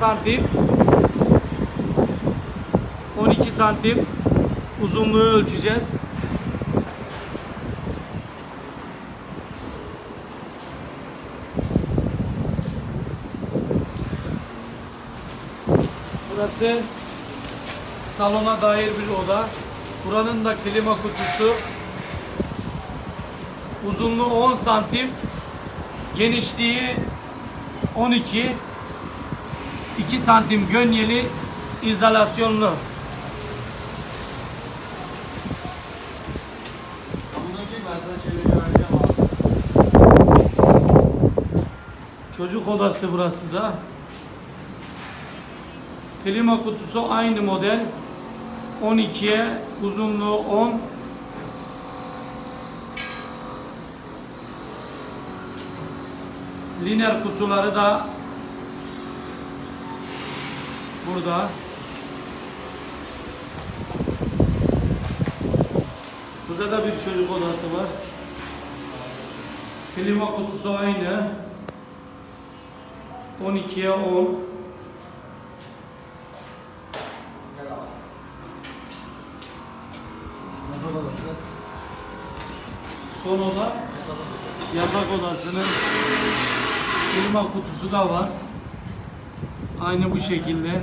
santim 12 santim uzunluğu ölçeceğiz. Burası salona dair bir oda. Buranın da klima kutusu. Uzunluğu 10 santim. Genişliği 12. 2 santim gönyeli izolasyonlu. Çocuk odası burası da. Klima kutusu aynı model. 12'ye uzunluğu 10. Liner kutuları da burada. Burada da bir çocuk odası var. Klima kutusu aynı. 12'ye 10. Gel abi. Yatak odası. Son oda yatak odasının klima kutusu da var. Aynı bu şekilde.